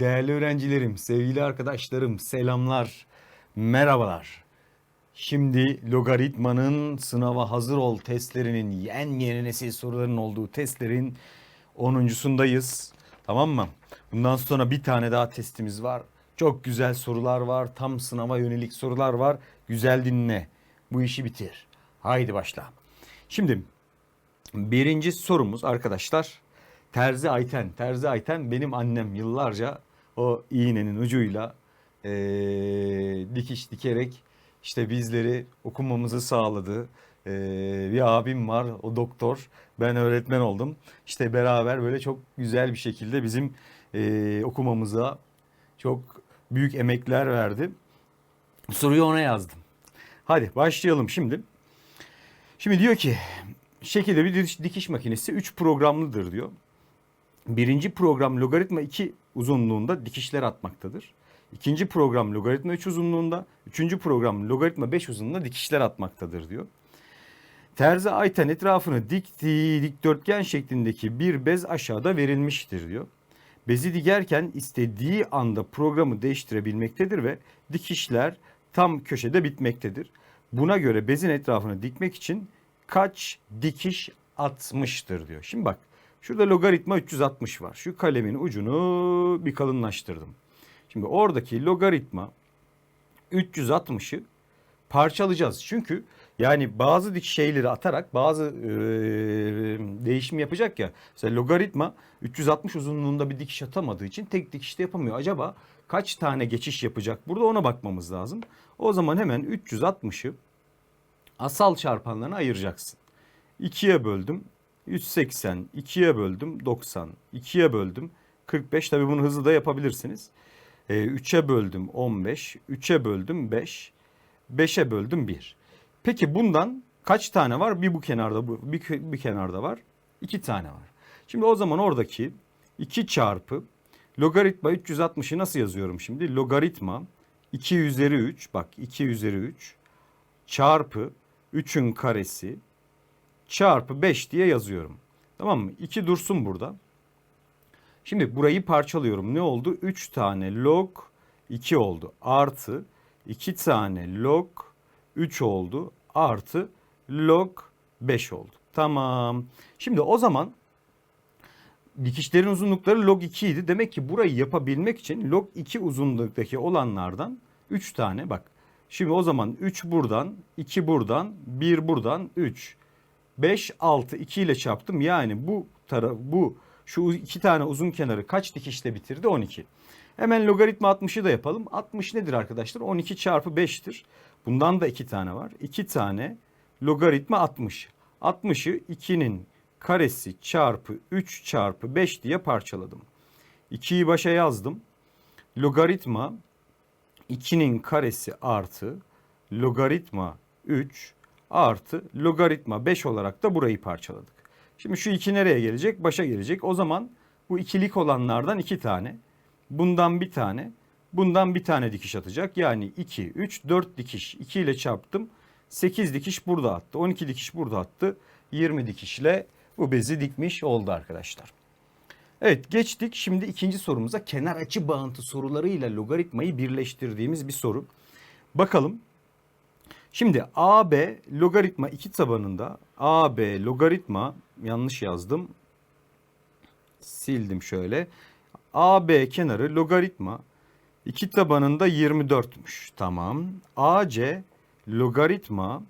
Değerli öğrencilerim, sevgili arkadaşlarım, selamlar, merhabalar. Şimdi logaritmanın sınava hazır ol testlerinin yen yeni nesil soruların olduğu testlerin 10.sundayız. Tamam mı? Bundan sonra bir tane daha testimiz var. Çok güzel sorular var. Tam sınava yönelik sorular var. Güzel dinle. Bu işi bitir. Haydi başla. Şimdi Birinci sorumuz arkadaşlar. Terzi Ayten. Terzi Ayten benim annem yıllarca o iğnenin ucuyla eee, dikiş dikerek işte bizleri okumamızı sağladı. Eee, bir abim var o doktor. Ben öğretmen oldum. İşte beraber böyle çok güzel bir şekilde bizim eee, okumamıza çok büyük emekler verdi. Soruyu ona yazdım. Hadi başlayalım şimdi. Şimdi diyor ki şekilde bir dikiş makinesi 3 programlıdır diyor. Birinci program logaritma 2 uzunluğunda dikişler atmaktadır. İkinci program logaritma 3 uzunluğunda, üçüncü program logaritma 5 uzunluğunda dikişler atmaktadır diyor. Terzi Ayten etrafını diktiği dikdörtgen şeklindeki bir bez aşağıda verilmiştir diyor. Bezi dikerken istediği anda programı değiştirebilmektedir ve dikişler tam köşede bitmektedir. Buna göre bezin etrafını dikmek için kaç dikiş atmıştır diyor. Şimdi bak şurada logaritma 360 var. Şu kalemin ucunu bir kalınlaştırdım. Şimdi oradaki logaritma 360'ı parçalayacağız. Çünkü yani bazı dik şeyleri atarak bazı e, değişim yapacak ya. Mesela logaritma 360 uzunluğunda bir dikiş atamadığı için tek dikişte yapamıyor. Acaba kaç tane geçiş yapacak? Burada ona bakmamız lazım. O zaman hemen 360'ı asal çarpanlarına ayıracaksın. 2'ye böldüm 180, 2'ye böldüm 90, 2'ye böldüm 45. Tabi bunu hızlı da yapabilirsiniz. Ee, 3'e böldüm 15, 3'e böldüm 5, 5'e böldüm 1. Peki bundan kaç tane var? Bir bu kenarda, bir, bir kenarda var. 2 tane var. Şimdi o zaman oradaki 2 çarpı logaritma 360'ı nasıl yazıyorum şimdi? Logaritma 2 üzeri 3 bak 2 üzeri 3 çarpı 3'ün karesi çarpı 5 diye yazıyorum. Tamam mı? 2 dursun burada. Şimdi burayı parçalıyorum. Ne oldu? 3 tane log 2 oldu. Artı 2 tane log 3 oldu. Artı log 5 oldu. Tamam. Şimdi o zaman dikişlerin uzunlukları log 2 idi. Demek ki burayı yapabilmek için log 2 uzunluktaki olanlardan 3 tane bak. Şimdi o zaman 3 buradan, 2 buradan, 1 buradan, 3. 5, 6, 2 ile çarptım. Yani bu taraf, bu şu iki tane uzun kenarı kaç dikişte bitirdi? 12. Hemen logaritma 60'ı da yapalım. 60 nedir arkadaşlar? 12 çarpı 5'tir. Bundan da 2 tane var. 2 tane logaritma 60. 60'ı 2'nin karesi çarpı 3 çarpı 5 diye parçaladım. 2'yi başa yazdım. Logaritma 2'nin karesi artı logaritma 3 artı logaritma 5 olarak da burayı parçaladık. Şimdi şu 2 nereye gelecek? Başa gelecek. O zaman bu ikilik olanlardan 2 tane. Bundan bir tane. Bundan bir tane dikiş atacak. Yani 2, 3, 4 dikiş. 2 ile çarptım. 8 dikiş burada attı. 12 dikiş burada attı. 20 dikişle bu bezi dikmiş oldu arkadaşlar. Evet geçtik şimdi ikinci sorumuza kenar açı bağıntı sorularıyla logaritmayı birleştirdiğimiz bir soru. Bakalım. Şimdi AB logaritma 2 tabanında AB logaritma yanlış yazdım. Sildim şöyle. AB kenarı logaritma 2 tabanında 24'müş. Tamam. AC logaritma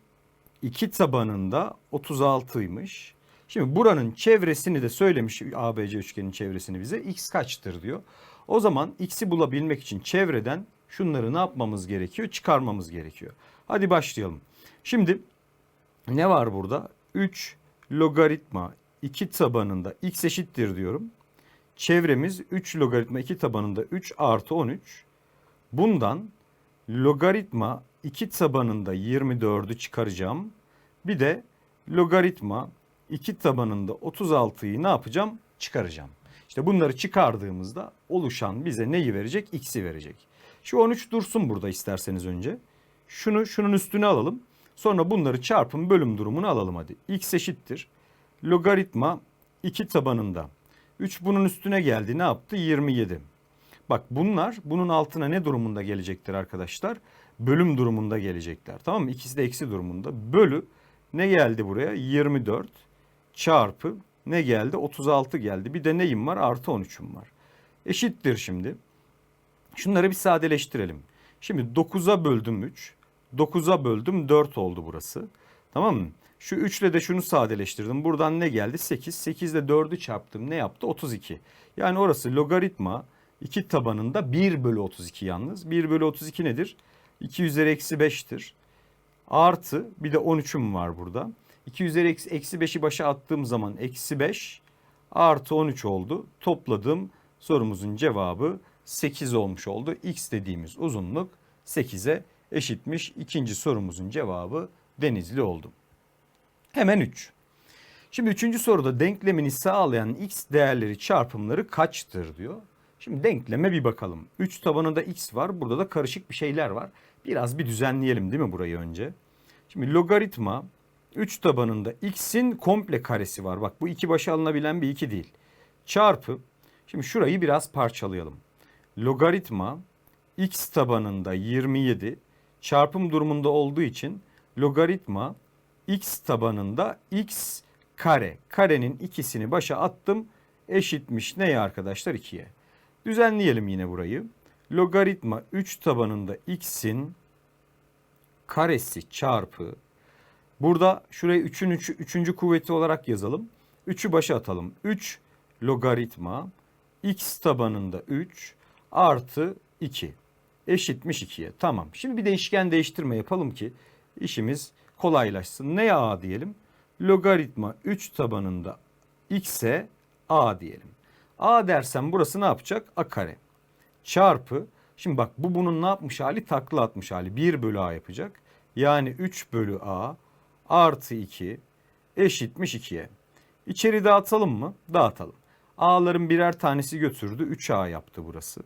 2 tabanında 36'ymış. Şimdi buranın çevresini de söylemiş ABC üçgenin çevresini bize. X kaçtır diyor. O zaman x'i bulabilmek için çevreden şunları ne yapmamız gerekiyor? Çıkarmamız gerekiyor. Hadi başlayalım. Şimdi ne var burada? 3 logaritma 2 tabanında x eşittir diyorum. Çevremiz 3 logaritma 2 tabanında 3 artı 13. Bundan logaritma 2 tabanında 24'ü çıkaracağım. Bir de logaritma 2 tabanında 36'yı ne yapacağım? Çıkaracağım. İşte bunları çıkardığımızda oluşan bize neyi verecek? X'i verecek. Şu 13 dursun burada isterseniz önce. Şunu şunun üstüne alalım. Sonra bunları çarpım bölüm durumunu alalım hadi. X eşittir. Logaritma 2 tabanında. 3 bunun üstüne geldi. Ne yaptı? 27. Bak bunlar bunun altına ne durumunda gelecektir arkadaşlar? Bölüm durumunda gelecekler. Tamam mı? İkisi de eksi durumunda. Bölü ne geldi buraya? 24 çarpı ne geldi? 36 geldi. Bir de neyim var? Artı 13'üm var. Eşittir şimdi. Şunları bir sadeleştirelim. Şimdi 9'a böldüm 3. 9'a böldüm 4 oldu burası. Tamam mı? Şu 3 ile de şunu sadeleştirdim. Buradan ne geldi? 8. 8 ile 4'ü çarptım. Ne yaptı? 32. Yani orası logaritma 2 tabanında 1 bölü 32 yalnız. 1 bölü 32 nedir? 2 üzeri eksi 5'tir. Artı bir de 13'üm var burada. 2 üzeri eksi, eksi 5'i başa attığım zaman eksi 5 artı 13 oldu. Topladığım sorumuzun cevabı 8 olmuş oldu. X dediğimiz uzunluk 8'e eşitmiş. İkinci sorumuzun cevabı Denizli oldu. Hemen 3. Şimdi üçüncü soruda denklemini sağlayan x değerleri çarpımları kaçtır diyor. Şimdi denkleme bir bakalım. 3 tabanında x var. Burada da karışık bir şeyler var. Biraz bir düzenleyelim değil mi burayı önce? Şimdi logaritma 3 tabanında x'in komple karesi var. Bak bu iki başa alınabilen bir 2 değil. Çarpı. Şimdi şurayı biraz parçalayalım. Logaritma x tabanında 27 çarpım durumunda olduğu için logaritma x tabanında x kare. Karenin ikisini başa attım. Eşitmiş neye arkadaşlar? 2'ye. Düzenleyelim yine burayı. Logaritma 3 tabanında x'in karesi çarpı. Burada şurayı 3'ün 3. 3. kuvveti olarak yazalım. 3'ü başa atalım. 3 logaritma x tabanında 3 artı 2 eşitmiş 2'ye. Tamam. Şimdi bir değişken değiştirme yapalım ki işimiz kolaylaşsın. Neye a diyelim? Logaritma 3 tabanında x'e a diyelim. a dersem burası ne yapacak? a kare. Çarpı. Şimdi bak bu bunun ne yapmış hali? Takla atmış hali. 1 bölü a yapacak. Yani 3 bölü a artı 2 eşitmiş 2'ye. İçeri dağıtalım mı? Dağıtalım. A'ların birer tanesi götürdü. 3A yaptı burası.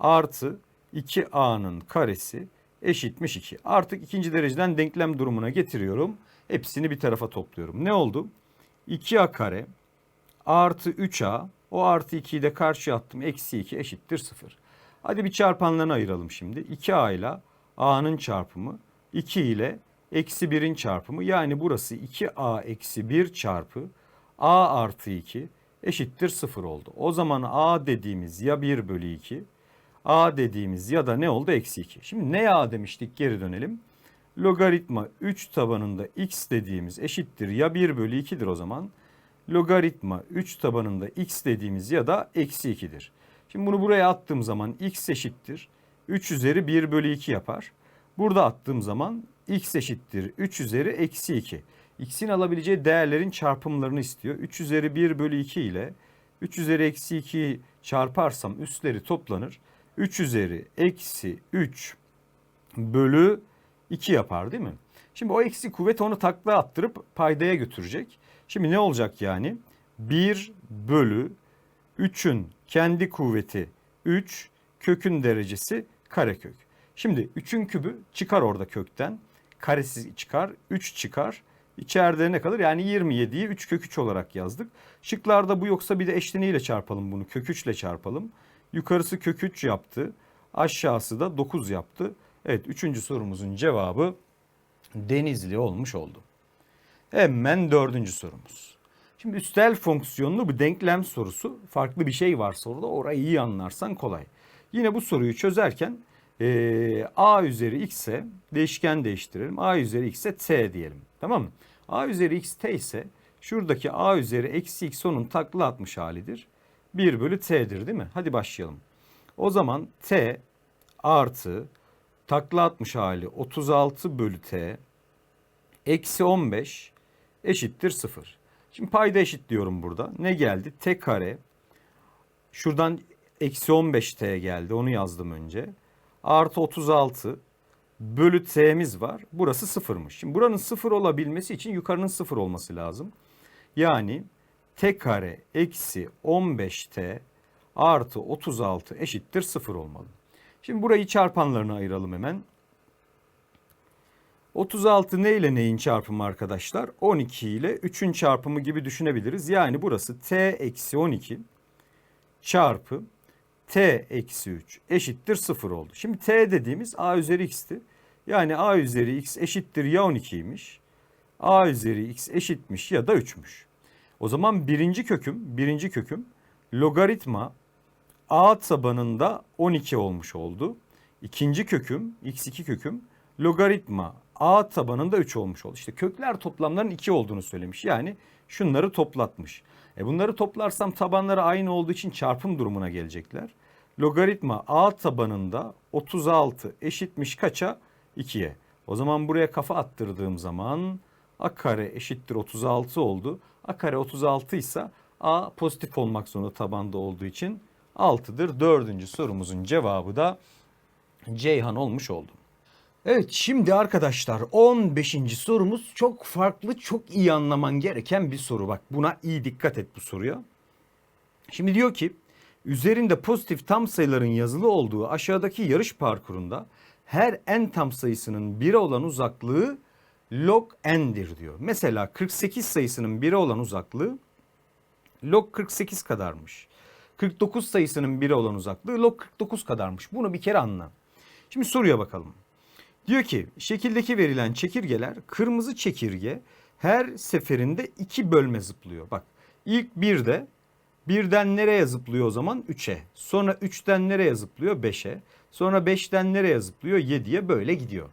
Artı 2A'nın karesi eşitmiş 2. Artık ikinci dereceden denklem durumuna getiriyorum. Hepsini bir tarafa topluyorum. Ne oldu? 2A kare artı 3A o artı 2'yi de karşıya attım. Eksi 2 eşittir 0. Hadi bir çarpanlarını ayıralım şimdi. 2A ile A'nın çarpımı 2 ile eksi 1'in çarpımı. Yani burası 2A eksi 1 çarpı A artı 2 eşittir 0 oldu. O zaman A dediğimiz ya 1 bölü 2 A dediğimiz ya da ne oldu? Eksi 2. Şimdi ne A demiştik? Geri dönelim. Logaritma 3 tabanında x dediğimiz eşittir ya 1 bölü 2'dir o zaman. Logaritma 3 tabanında x dediğimiz ya da eksi 2'dir. Şimdi bunu buraya attığım zaman x eşittir. 3 üzeri 1 bölü 2 yapar. Burada attığım zaman x eşittir 3 üzeri eksi 2. x'in alabileceği değerlerin çarpımlarını istiyor. 3 üzeri 1 bölü 2 ile 3 üzeri eksi 2'yi çarparsam üstleri toplanır. 3 üzeri eksi 3 bölü 2 yapar değil mi? Şimdi o eksi kuvvet onu takla attırıp paydaya götürecek. Şimdi ne olacak yani? 1 bölü 3'ün kendi kuvveti 3, kökün derecesi karekök. Şimdi 3'ün kübü çıkar orada kökten. Karesi çıkar, 3 çıkar. İçeride ne kalır? Yani 27'yi 3 kök 3 olarak yazdık. Şıklarda bu yoksa bir de eşleniğiyle çarpalım bunu. Kök 3 ile çarpalım. Yukarısı kök 3 yaptı. Aşağısı da 9 yaptı. Evet üçüncü sorumuzun cevabı Denizli olmuş oldu. Hemen dördüncü sorumuz. Şimdi üstel fonksiyonlu bir denklem sorusu. Farklı bir şey var soruda orayı iyi anlarsan kolay. Yine bu soruyu çözerken e, a üzeri x'e değişken değiştirelim. a üzeri x'e t diyelim. Tamam mı? a üzeri x t ise şuradaki a üzeri eksi x onun takla atmış halidir. 1 bölü t'dir değil mi? Hadi başlayalım. O zaman t artı takla atmış hali 36 bölü t eksi 15 eşittir 0. Şimdi payda eşit diyorum burada. Ne geldi? T kare. Şuradan eksi 15 t geldi. Onu yazdım önce. Artı 36 bölü t'miz var. Burası sıfırmış. Şimdi buranın sıfır olabilmesi için yukarının sıfır olması lazım. Yani t kare eksi 15t artı 36 eşittir 0 olmalı. Şimdi burayı çarpanlarına ayıralım hemen. 36 ne ile neyin çarpımı arkadaşlar? 12 ile 3'ün çarpımı gibi düşünebiliriz. Yani burası t eksi 12 çarpı t eksi 3 eşittir 0 oldu. Şimdi t dediğimiz a üzeri x'ti. Yani a üzeri x eşittir ya 12'ymiş. a üzeri x eşitmiş ya da 3'müş. O zaman birinci köküm, birinci köküm logaritma a tabanında 12 olmuş oldu. İkinci köküm, x2 köküm logaritma a tabanında 3 olmuş oldu. İşte kökler toplamlarının 2 olduğunu söylemiş. Yani şunları toplatmış. E bunları toplarsam tabanları aynı olduğu için çarpım durumuna gelecekler. Logaritma a tabanında 36 eşitmiş kaça? 2'ye. O zaman buraya kafa attırdığım zaman a kare eşittir 36 oldu. A kare 36 ise a pozitif olmak zorunda tabanda olduğu için 6'dır. Dördüncü sorumuzun cevabı da Ceyhan olmuş oldu. Evet şimdi arkadaşlar 15. sorumuz çok farklı çok iyi anlaman gereken bir soru. Bak buna iyi dikkat et bu soruya. Şimdi diyor ki üzerinde pozitif tam sayıların yazılı olduğu aşağıdaki yarış parkurunda her n tam sayısının 1'e olan uzaklığı log n'dir diyor. Mesela 48 sayısının 1'e olan uzaklığı log 48 kadarmış. 49 sayısının 1'e olan uzaklığı log 49 kadarmış. Bunu bir kere anla. Şimdi soruya bakalım. Diyor ki şekildeki verilen çekirgeler kırmızı çekirge her seferinde iki bölme zıplıyor. Bak ilk birde birden nereye zıplıyor o zaman? 3'e. Sonra 3'ten nereye zıplıyor? 5'e. Sonra 5'ten nereye zıplıyor? 7'ye böyle gidiyor.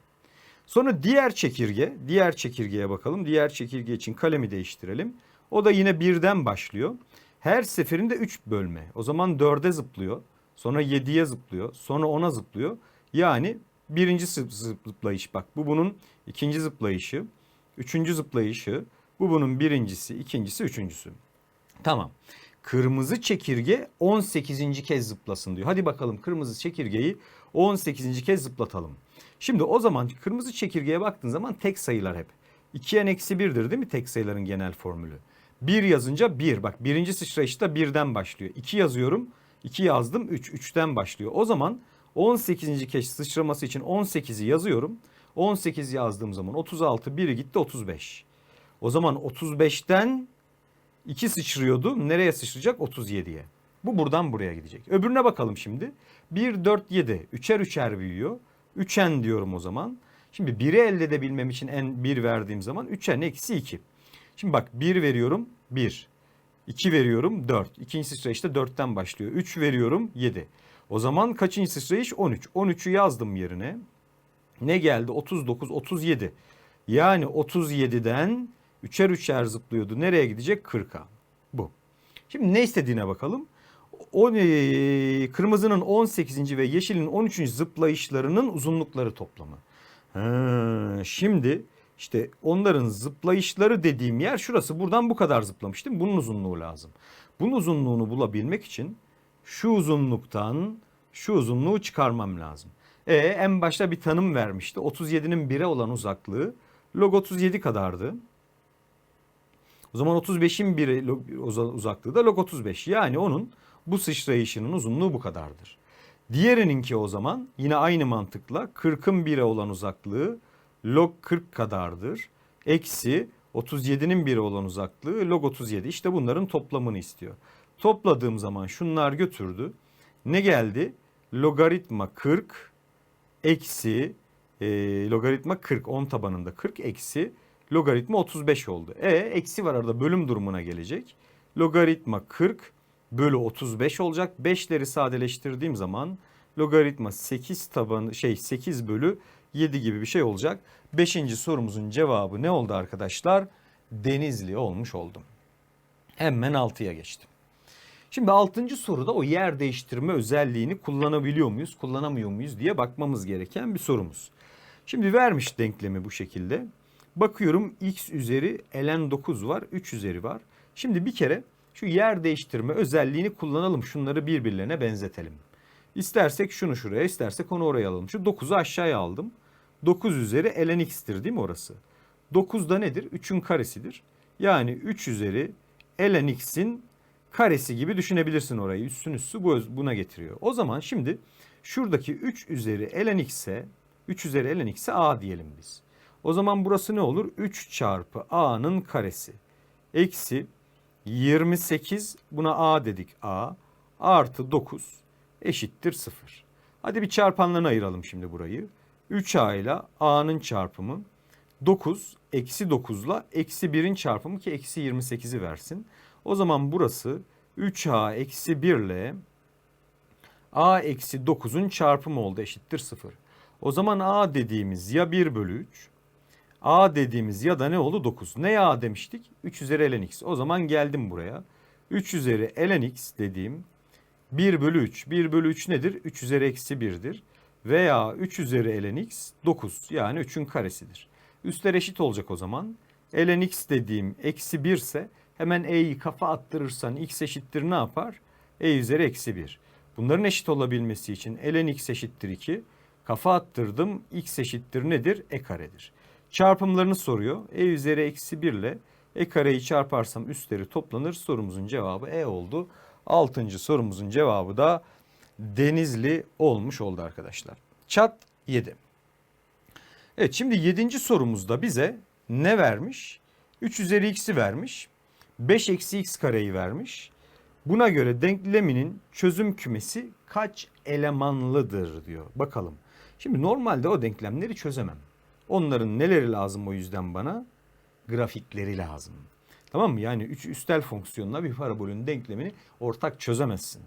Sonra diğer çekirge, diğer çekirgeye bakalım. Diğer çekirge için kalemi değiştirelim. O da yine birden başlıyor. Her seferinde 3 bölme. O zaman 4'e zıplıyor. Sonra 7'ye zıplıyor. Sonra 10'a zıplıyor. Yani birinci zıplayış bak. Bu bunun ikinci zıplayışı. Üçüncü zıplayışı. Bu bunun birincisi, ikincisi, üçüncüsü. Tamam. Kırmızı çekirge 18. kez zıplasın diyor. Hadi bakalım kırmızı çekirgeyi 18. kez zıplatalım. Şimdi o zaman kırmızı çekirgeye baktığın zaman tek sayılar hep. 2'en eksi 1'dir değil mi tek sayıların genel formülü? 1 yazınca 1. Bak birinci sıçrayışta 1'den başlıyor. 2 yazıyorum. 2 yazdım 3. 3'ten başlıyor. O zaman 18. kez sıçraması için 18'i yazıyorum. 18 yazdığım zaman 36 1'i gitti 35. O zaman 35'ten 2 sıçrıyordu. Nereye sıçrayacak? 37'ye. Bu buradan buraya gidecek. Öbürüne bakalım şimdi. 1, 4, 7. Üçer üçer büyüyor. 3n diyorum o zaman. Şimdi 1'i elde edebilmem için n 1 verdiğim zaman 3n eksi 2. Şimdi bak 1 veriyorum 1. 2 veriyorum 4. İkinci sıçrayışta 4'ten başlıyor. 3 veriyorum 7. O zaman kaçıncı sıçrayış? 13. 13'ü yazdım yerine. Ne geldi? 39, 37. Yani 37'den üçer üçer zıplıyordu. Nereye gidecek? 40'a. Bu. Şimdi ne istediğine bakalım. O, e, kırmızının 18. ve yeşilin 13. zıplayışlarının uzunlukları toplamı. Ha, şimdi işte onların zıplayışları dediğim yer şurası. Buradan bu kadar zıplamıştım. Bunun uzunluğu lazım. Bunun uzunluğunu bulabilmek için şu uzunluktan şu uzunluğu çıkarmam lazım. E en başta bir tanım vermişti. 37'nin 1'e olan uzaklığı log 37 kadardı. O zaman 35'in 1'e uzaklığı da log 35. Yani onun bu sıçrayışının uzunluğu bu kadardır. Diğerininki o zaman yine aynı mantıkla 40'ın 1'e olan uzaklığı log 40 kadardır. Eksi 37'nin 1'e olan uzaklığı log 37. İşte bunların toplamını istiyor. Topladığım zaman şunlar götürdü. Ne geldi? Logaritma 40 eksi e, logaritma 40 10 tabanında 40 eksi logaritma 35 oldu. E eksi var arada bölüm durumuna gelecek. Logaritma 40 bölü 35 olacak. 5'leri sadeleştirdiğim zaman logaritma 8 tabanı şey 8 bölü 7 gibi bir şey olacak. 5. sorumuzun cevabı ne oldu arkadaşlar? Denizli olmuş oldum. Hemen 6'ya geçtim. Şimdi 6. soruda o yer değiştirme özelliğini kullanabiliyor muyuz, kullanamıyor muyuz diye bakmamız gereken bir sorumuz. Şimdi vermiş denklemi bu şekilde. Bakıyorum x üzeri ln 9 var, 3 üzeri var. Şimdi bir kere şu yer değiştirme özelliğini kullanalım. Şunları birbirlerine benzetelim. İstersek şunu şuraya, istersek onu oraya alalım. Şu 9'u aşağıya aldım. 9 üzeri ln x'tir değil mi orası? 9 da nedir? 3'ün karesidir. Yani 3 üzeri ln x'in karesi gibi düşünebilirsin orayı. Üstün üstü bu, buna getiriyor. O zaman şimdi şuradaki 3 üzeri ln x'e 3 üzeri ln x'e a diyelim biz. O zaman burası ne olur? 3 çarpı a'nın karesi. Eksi 28 buna a dedik a artı 9 eşittir 0. Hadi bir çarpanlarına ayıralım şimdi burayı. 3a ile a'nın çarpımı 9 eksi 9 ile eksi 1'in çarpımı ki eksi 28'i versin. O zaman burası 3a eksi 1 ile a eksi 9'un çarpımı oldu eşittir 0. O zaman a dediğimiz ya 1 bölü 3 a dediğimiz ya da ne oldu 9. Ne a demiştik? 3 üzeri ln x. O zaman geldim buraya. 3 üzeri ln x dediğim 1 bölü 3. 1 bölü 3 nedir? 3 üzeri eksi 1'dir. Veya 3 üzeri ln x 9 yani 3'ün karesidir. Üstler eşit olacak o zaman. ln x dediğim eksi 1 ise hemen e'yi kafa attırırsan x eşittir ne yapar? e üzeri eksi 1. Bunların eşit olabilmesi için ln x eşittir 2. Kafa attırdım x eşittir nedir? e karedir. Çarpımlarını soruyor. e üzeri eksi 1 ile e kareyi çarparsam üstleri toplanır. Sorumuzun cevabı e oldu. Altıncı sorumuzun cevabı da Denizli olmuş oldu arkadaşlar. Çat 7. Evet şimdi 7. sorumuzda bize ne vermiş? 3 üzeri x'i vermiş. 5 eksi x kareyi vermiş. Buna göre denkleminin çözüm kümesi kaç elemanlıdır diyor. Bakalım. Şimdi normalde o denklemleri çözemem. Onların neleri lazım o yüzden bana? Grafikleri lazım. Tamam mı? Yani üç üstel fonksiyonla bir parabolün denklemini ortak çözemezsin.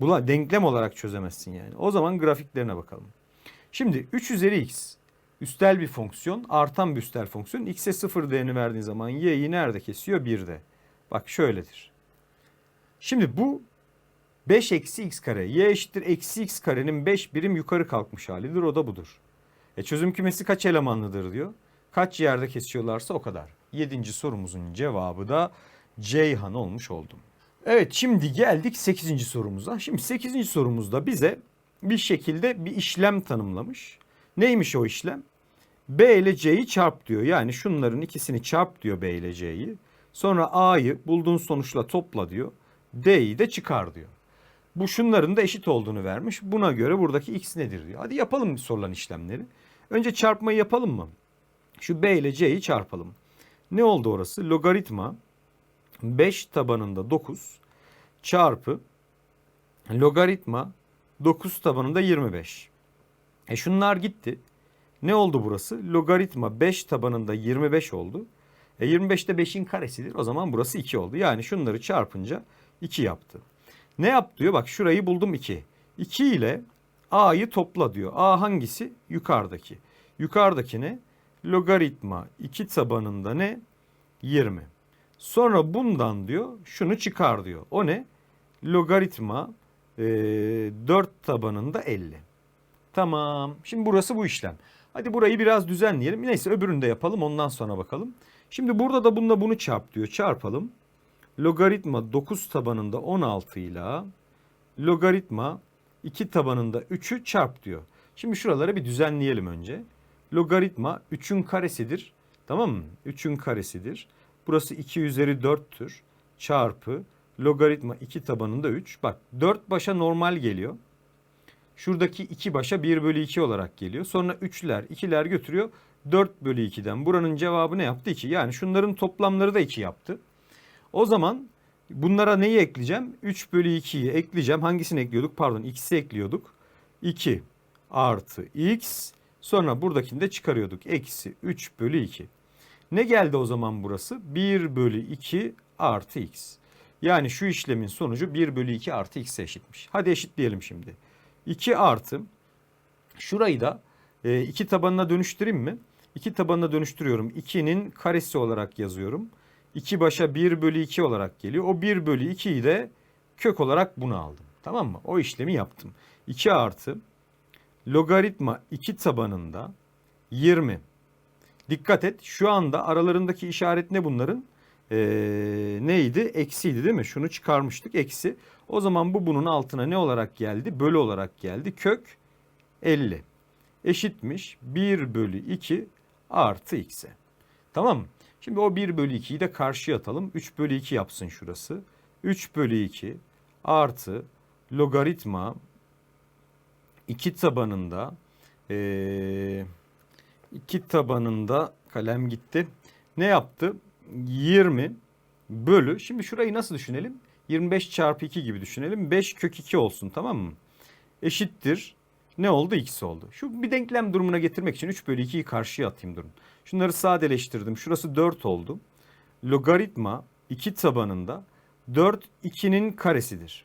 Buna denklem olarak çözemezsin yani. O zaman grafiklerine bakalım. Şimdi 3 üzeri x üstel bir fonksiyon, artan bir üstel fonksiyon. x'e 0 değerini verdiğin zaman y'yi nerede kesiyor? 1'de. Bak şöyledir. Şimdi bu 5 eksi x kare. y eşittir eksi x karenin 5 birim yukarı kalkmış halidir. O da budur. E çözüm kümesi kaç elemanlıdır diyor. Kaç yerde kesiyorlarsa o kadar. Yedinci sorumuzun cevabı da Ceyhan olmuş oldum. Evet şimdi geldik 8. sorumuza. Şimdi 8. sorumuzda bize bir şekilde bir işlem tanımlamış. Neymiş o işlem? B ile C'yi çarp diyor. Yani şunların ikisini çarp diyor B ile C'yi. Sonra A'yı bulduğun sonuçla topla diyor. D'yi de çıkar diyor. Bu şunların da eşit olduğunu vermiş. Buna göre buradaki x nedir diyor. Hadi yapalım sorulan işlemleri. Önce çarpmayı yapalım mı? Şu B ile C'yi çarpalım. Ne oldu orası? Logaritma 5 tabanında 9 çarpı logaritma 9 tabanında 25. E şunlar gitti. Ne oldu burası? Logaritma 5 tabanında 25 oldu. E 25 de 5'in karesidir. O zaman burası 2 oldu. Yani şunları çarpınca 2 yaptı. Ne yap diyor? Bak şurayı buldum 2. 2 ile A'yı topla diyor. A hangisi? Yukarıdaki. Yukarıdaki ne? Logaritma 2 tabanında ne? 20. Sonra bundan diyor şunu çıkar diyor. O ne? Logaritma e, 4 tabanında 50. Tamam. Şimdi burası bu işlem. Hadi burayı biraz düzenleyelim. Neyse öbürünü de yapalım ondan sonra bakalım. Şimdi burada da bununla bunu çarp diyor. Çarpalım. Logaritma 9 tabanında 16 ile logaritma 2 tabanında 3'ü çarp diyor. Şimdi şuraları bir düzenleyelim önce. Logaritma 3'ün karesidir. Tamam mı? 3'ün karesidir. Burası 2 üzeri 4'tür. Çarpı logaritma 2 tabanında 3. Bak 4 başa normal geliyor. Şuradaki 2 başa 1 bölü 2 olarak geliyor. Sonra 3'ler 2'ler götürüyor. 4 bölü 2'den buranın cevabı ne yaptı? 2. Yani şunların toplamları da 2 yaptı. O zaman bunlara neyi ekleyeceğim? 3 bölü 2'yi ekleyeceğim. Hangisini ekliyorduk? Pardon x'i ekliyorduk. 2 artı x sonra buradakini de çıkarıyorduk. Eksi 3 bölü 2. Ne geldi o zaman burası? 1 bölü 2 artı x. Yani şu işlemin sonucu 1 bölü 2 artı x'e eşitmiş. Hadi eşitleyelim şimdi. 2 artı şurayı da 2 tabanına dönüştüreyim mi? 2 tabanına dönüştürüyorum. 2'nin karesi olarak yazıyorum. 2 başa 1 bölü 2 olarak geliyor. O 1 bölü 2'yi de kök olarak bunu aldım. Tamam mı? O işlemi yaptım. 2 artı logaritma 2 tabanında 20. Dikkat et şu anda aralarındaki işaret ne bunların? Ee, neydi? Eksiydi değil mi? Şunu çıkarmıştık eksi. O zaman bu bunun altına ne olarak geldi? Bölü olarak geldi. Kök 50 eşitmiş 1 bölü 2 artı x'e. Tamam mı? Şimdi o 1 bölü 2'yi de karşıya atalım. 3 bölü 2 yapsın şurası. 3 bölü 2 artı logaritma 2 tabanında ee, 2 tabanında kalem gitti. Ne yaptı? 20 bölü. Şimdi şurayı nasıl düşünelim? 25 çarpı 2 gibi düşünelim. 5 kök 2 olsun tamam mı? eşittir. Ne oldu? X oldu. Şu bir denklem durumuna getirmek için 3 bölü 2'yi karşıya atayım durun. Şunları sadeleştirdim. Şurası 4 oldu. Logaritma 2 tabanında 4 2'nin karesidir.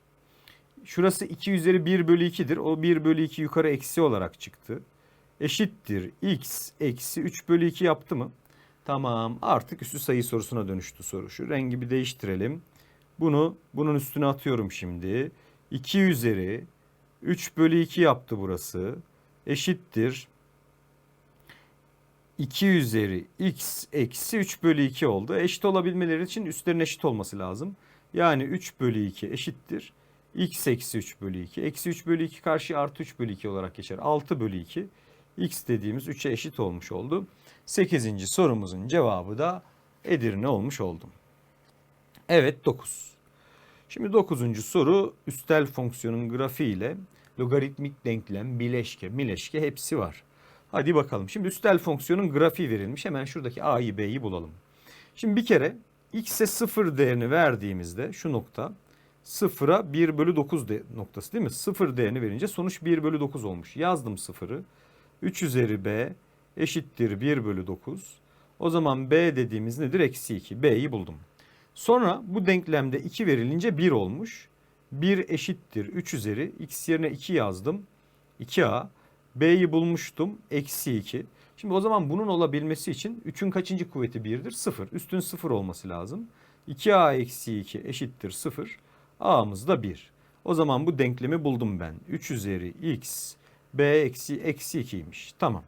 Şurası 2 üzeri 1 bölü 2'dir. O 1 bölü 2 yukarı eksi olarak çıktı. Eşittir x eksi 3 bölü 2 yaptı mı? Tamam artık üstü sayı sorusuna dönüştü soru. Şu rengi bir değiştirelim. Bunu bunun üstüne atıyorum şimdi. 2 üzeri 3 bölü 2 yaptı burası. Eşittir. 2 üzeri x eksi 3 bölü 2 oldu. Eşit olabilmeleri için üstlerin eşit olması lazım. Yani 3 bölü 2 eşittir. x eksi 3 bölü 2. Eksi 3 bölü 2 karşı artı 3 bölü 2 olarak geçer. 6 bölü 2. x dediğimiz 3'e eşit olmuş oldu. 8. sorumuzun cevabı da Edirne olmuş oldu. Evet 9. Şimdi 9. soru üstel fonksiyonun grafiği ile logaritmik denklem, bileşke, mileşke hepsi var. Hadi bakalım. Şimdi üstel fonksiyonun grafiği verilmiş. Hemen şuradaki a'yı b'yi bulalım. Şimdi bir kere x'e 0 değerini verdiğimizde şu nokta 0'a 1 bölü 9 de, noktası değil mi? 0 değerini verince sonuç 1 bölü 9 olmuş. Yazdım 0'ı. 3 üzeri b eşittir 1 bölü 9. O zaman b dediğimiz nedir? Eksi 2. b'yi buldum. Sonra bu denklemde 2 verilince 1 olmuş. 1 eşittir 3 üzeri x yerine 2 yazdım. 2a. b'yi bulmuştum. Eksi 2. Şimdi o zaman bunun olabilmesi için 3'ün kaçıncı kuvveti 1'dir? 0. Üstün 0 olması lazım. 2a eksi 2 eşittir 0. a'mız da 1. O zaman bu denklemi buldum ben. 3 üzeri x b eksi eksi 2'ymiş. Tamam.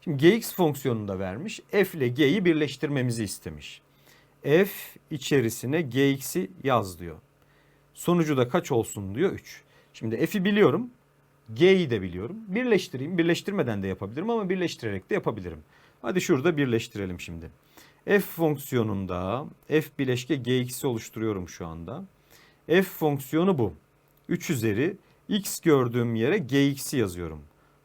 Şimdi gx fonksiyonunu da vermiş. f ile g'yi birleştirmemizi istemiş. F içerisine gx'i yaz diyor. Sonucu da kaç olsun diyor 3. Şimdi f'i biliyorum. G'yi de biliyorum. Birleştireyim. Birleştirmeden de yapabilirim ama birleştirerek de yapabilirim. Hadi şurada birleştirelim şimdi. F fonksiyonunda f bileşke gx'i oluşturuyorum şu anda. F fonksiyonu bu. 3 üzeri x gördüğüm yere gx'i yazıyorum.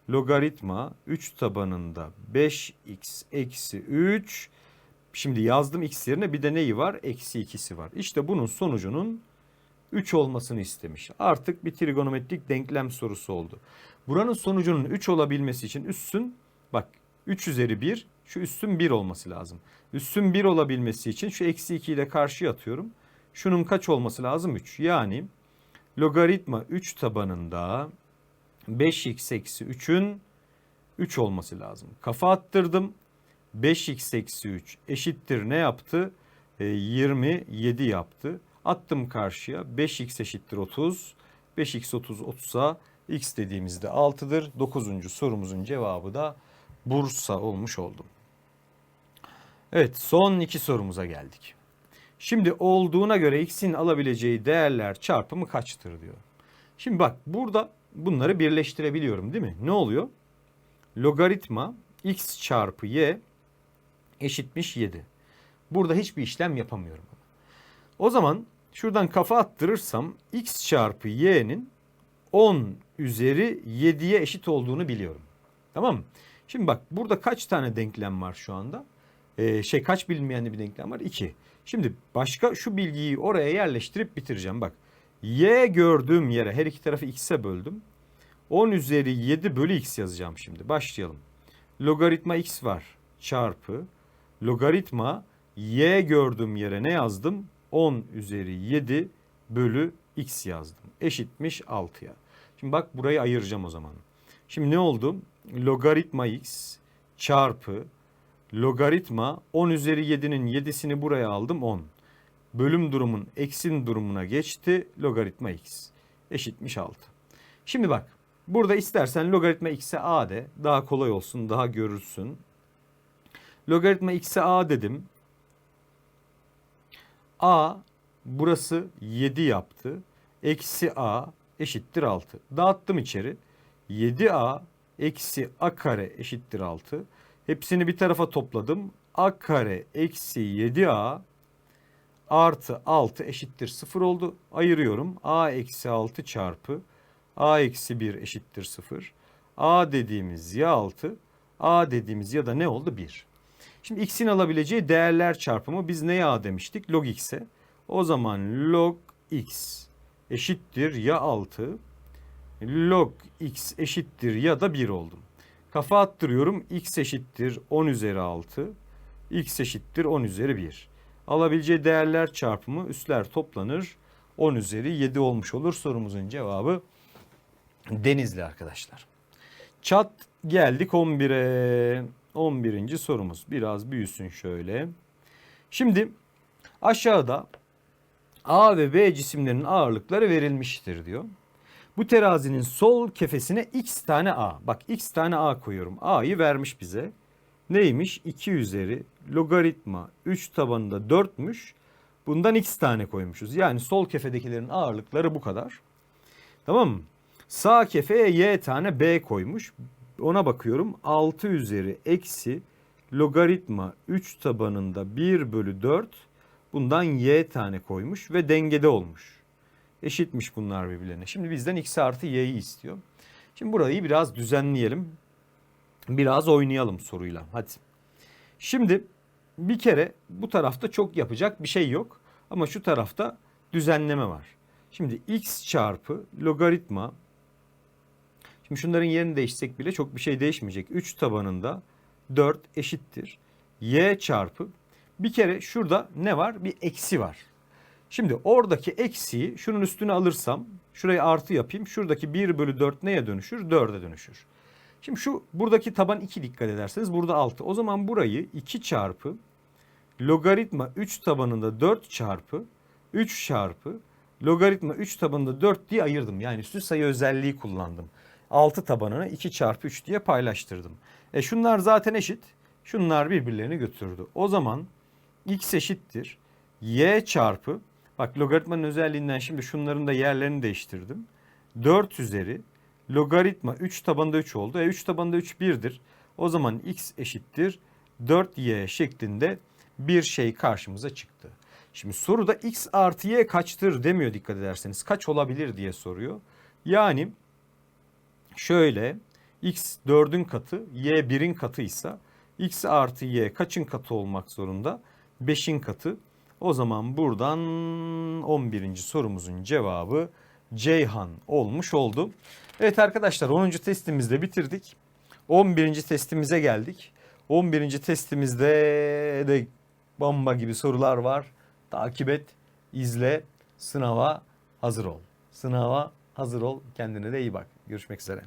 Logaritma 3 tabanında 5x eksi 3. Şimdi yazdım x yerine bir de neyi var? Eksi 2'si var. İşte bunun sonucunun 3 olmasını istemiş. Artık bir trigonometrik denklem sorusu oldu. Buranın sonucunun 3 olabilmesi için üssün bak 3 üzeri 1 şu üssün 1 olması lazım. Üssün 1 olabilmesi için şu eksi 2'yi de karşıya atıyorum. Şunun kaç olması lazım? 3. Yani logaritma 3 tabanında 5x eksi 3'ün 3 olması lazım. Kafa attırdım. 5x eksi 3 eşittir ne yaptı? E, 27 yaptı. Attım karşıya 5x eşittir 30. 5x 30 30'a x dediğimizde 6'dır. 9. sorumuzun cevabı da Bursa olmuş oldu. Evet son iki sorumuza geldik. Şimdi olduğuna göre x'in alabileceği değerler çarpımı kaçtır diyor. Şimdi bak burada bunları birleştirebiliyorum değil mi? Ne oluyor? Logaritma x çarpı y eşitmiş 7. Burada hiçbir işlem yapamıyorum. O zaman şuradan kafa attırırsam x çarpı y'nin 10 üzeri 7'ye eşit olduğunu biliyorum. Tamam mı? Şimdi bak burada kaç tane denklem var şu anda? Ee, şey kaç bilinmeyen bir denklem var? 2. Şimdi başka şu bilgiyi oraya yerleştirip bitireceğim. Bak y gördüğüm yere her iki tarafı x'e böldüm. 10 üzeri 7 bölü x yazacağım şimdi. Başlayalım. Logaritma x var çarpı logaritma y gördüğüm yere ne yazdım? 10 üzeri 7 bölü x yazdım. Eşitmiş 6'ya. Şimdi bak burayı ayıracağım o zaman. Şimdi ne oldu? Logaritma x çarpı logaritma 10 üzeri 7'nin 7'sini buraya aldım 10. Bölüm durumun eksin durumuna geçti. Logaritma x eşitmiş 6. Şimdi bak burada istersen logaritma x'e a de. Daha kolay olsun daha görürsün. Logaritma x'e a dedim. a burası 7 yaptı. Eksi a eşittir 6. Dağıttım içeri. 7a eksi a kare eşittir 6. Hepsini bir tarafa topladım. a kare eksi 7a artı 6 eşittir 0 oldu. Ayırıyorum. a eksi 6 çarpı a eksi 1 eşittir 0. a dediğimiz ya 6 a dediğimiz ya da ne oldu 1. Şimdi x'in alabileceği değerler çarpımı biz neye a demiştik? Log x'e. O zaman log x eşittir ya 6 log x eşittir ya da 1 oldum. Kafa attırıyorum. x eşittir 10 üzeri 6. x eşittir 10 üzeri 1. Alabileceği değerler çarpımı üstler toplanır. 10 üzeri 7 olmuş olur. Sorumuzun cevabı Denizli arkadaşlar. Çat geldik 11'e. 11. sorumuz. Biraz büyüsün şöyle. Şimdi aşağıda A ve B cisimlerinin ağırlıkları verilmiştir diyor. Bu terazinin sol kefesine x tane A. Bak x tane A koyuyorum. A'yı vermiş bize. Neymiş? 2 üzeri logaritma 3 tabanında 4'müş. Bundan x tane koymuşuz. Yani sol kefedekilerin ağırlıkları bu kadar. Tamam mı? Sağ kefeye y tane b koymuş. Ona bakıyorum. 6 üzeri eksi logaritma 3 tabanında 1 bölü 4 bundan y tane koymuş ve dengede olmuş. Eşitmiş bunlar birbirlerine. Şimdi bizden x artı y'yi istiyor. Şimdi burayı biraz düzenleyelim. Biraz oynayalım soruyla. Hadi. Şimdi bir kere bu tarafta çok yapacak bir şey yok. Ama şu tarafta düzenleme var. Şimdi x çarpı logaritma. Şimdi şunların yerini değişsek bile çok bir şey değişmeyecek. 3 tabanında 4 eşittir. y çarpı. Bir kere şurada ne var? Bir eksi var. Şimdi oradaki eksiyi şunun üstüne alırsam şurayı artı yapayım. Şuradaki 1 bölü 4 neye dönüşür? 4'e dönüşür. Şimdi şu buradaki taban 2 dikkat ederseniz burada 6. O zaman burayı 2 çarpı logaritma 3 tabanında 4 çarpı 3 çarpı logaritma 3 tabanında 4 diye ayırdım. Yani üstü sayı özelliği kullandım. 6 tabanını 2 çarpı 3 diye paylaştırdım. E şunlar zaten eşit. Şunlar birbirlerini götürdü. O zaman x eşittir. y çarpı bak logaritmanın özelliğinden şimdi şunların da yerlerini değiştirdim. 4 üzeri logaritma 3 tabanında 3 oldu. E 3 tabanında 3 1'dir. O zaman x eşittir 4y şeklinde bir şey karşımıza çıktı. Şimdi soruda x artı y kaçtır demiyor dikkat ederseniz. Kaç olabilir diye soruyor. Yani şöyle x 4'ün katı y 1'in katıysa x artı y kaçın katı olmak zorunda? 5'in katı. O zaman buradan 11. sorumuzun cevabı Ceyhan olmuş oldu. Evet arkadaşlar 10. testimizde bitirdik. 11. testimize geldik. 11. testimizde de bomba gibi sorular var. Takip et, izle, sınava hazır ol. Sınava hazır ol. Kendine de iyi bak. Görüşmek üzere.